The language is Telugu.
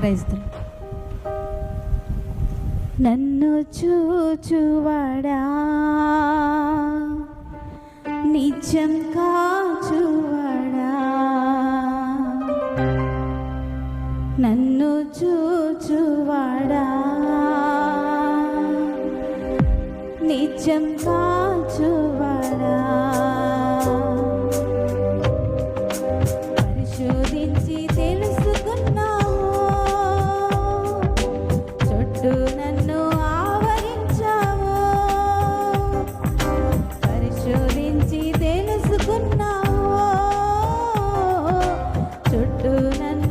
ప్రైజ్ నన్ను చూచువాడా? నిజం కాచువాడా? నన్ను చూచువాడా? నిజం కాచువాడా చుట్టూ నన్ను ఆవరించావు. పరిశోధించి చుట్టూ నన్ను